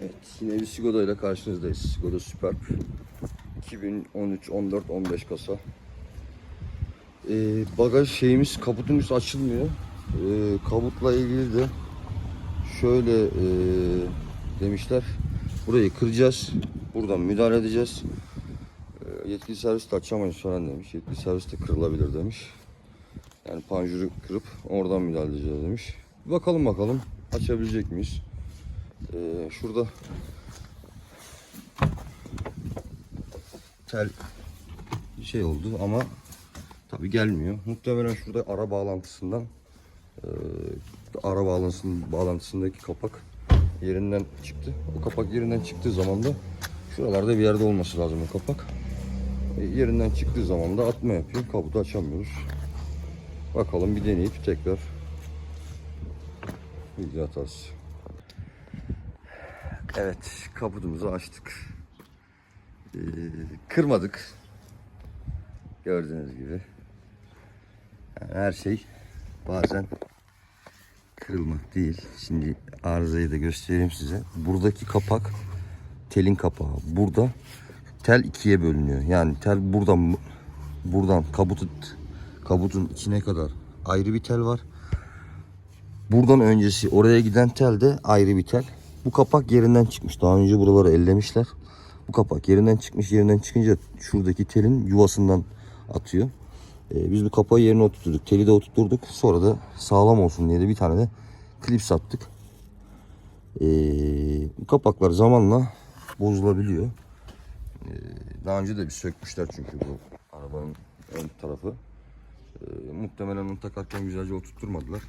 Evet, yine bir Skoda ile karşınızdayız. Skoda Superb. 2013, 14, 15 kasa. Ee, bagaj şeyimiz, kaputumuz açılmıyor. Ee, kabutla ilgili de şöyle ee, demişler. Burayı kıracağız. Buradan müdahale edeceğiz. Ee, yetkili servis de açamayız falan demiş. Yetkili servis de kırılabilir demiş. Yani panjuru kırıp oradan müdahale edeceğiz demiş. Bakalım bakalım açabilecek miyiz? Ee, şurada tel şey oldu ama tabi gelmiyor. Muhtemelen şurada ara bağlantısından e, ara bağlantısının bağlantısındaki kapak yerinden çıktı. O kapak yerinden çıktığı zaman da şuralarda bir yerde olması lazım o kapak. E, yerinden çıktığı zaman da atma yapıyor. Kaputu açamıyoruz. Bakalım bir deneyip tekrar video atarız. Evet, kaputumuzu açtık. Ee, kırmadık. Gördüğünüz gibi. Yani her şey bazen kırılmak değil. Şimdi arızayı da göstereyim size. Buradaki kapak telin kapağı. Burada tel ikiye bölünüyor. Yani tel buradan buradan kabutun kabutun içine kadar ayrı bir tel var. Buradan öncesi oraya giden tel de ayrı bir tel. Bu kapak yerinden çıkmış. Daha önce buraları ellemişler. Bu kapak yerinden çıkmış. Yerinden çıkınca şuradaki telin yuvasından atıyor. Ee, biz bu kapağı yerine oturttuk. Teli de oturtturduk. Sonra da sağlam olsun diye de bir tane de klip sattık. Ee, bu kapaklar zamanla bozulabiliyor. Ee, daha önce de bir sökmüşler çünkü bu arabanın ön tarafı. Ee, muhtemelen onu takarken güzelce oturtturmadılar.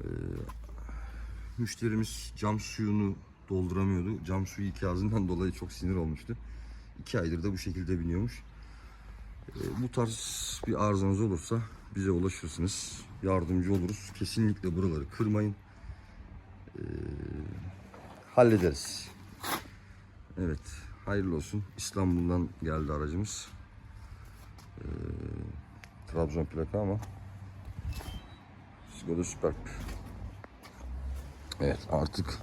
Ee, müşterimiz cam suyunu dolduramıyordu. Cam suyu iki ağzından dolayı çok sinir olmuştu. İki aydır da bu şekilde biniyormuş. Ee, bu tarz bir arızanız olursa bize ulaşırsınız. Yardımcı oluruz. Kesinlikle buraları kırmayın. Ee, hallederiz. Evet. Hayırlı olsun. İstanbul'dan geldi aracımız. Ee, Trabzon plaka ama Skoda Superb. Evet artık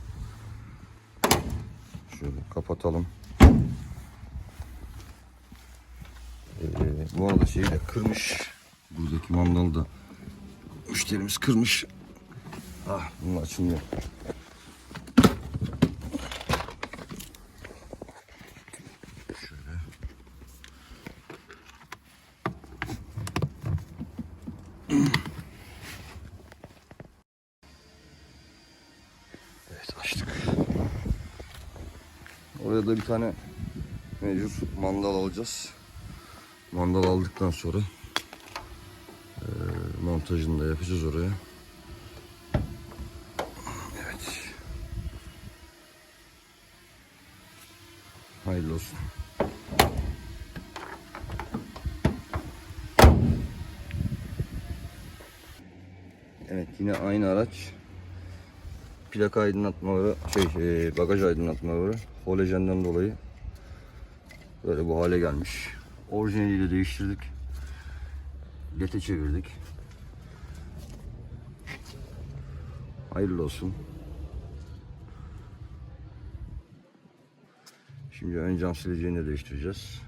şöyle kapatalım. Ee, bu arada şeyi de kırmış. Buradaki mandalı da müşterimiz kırmış. Ah bunun açılmıyor. Şöyle. Açtık. Oraya da bir tane mecbur mandal alacağız. Mandal aldıktan sonra eee, montajını da yapacağız oraya. Evet. Hayırlı olsun. Evet yine aynı araç plaka aydınlatmaları, şey e, bagaj aydınlatmaları holojenden dolayı böyle bu hale gelmiş. Orijinaliyle değiştirdik. Lete çevirdik. Hayırlı olsun. Şimdi ön cam sileceğini de değiştireceğiz.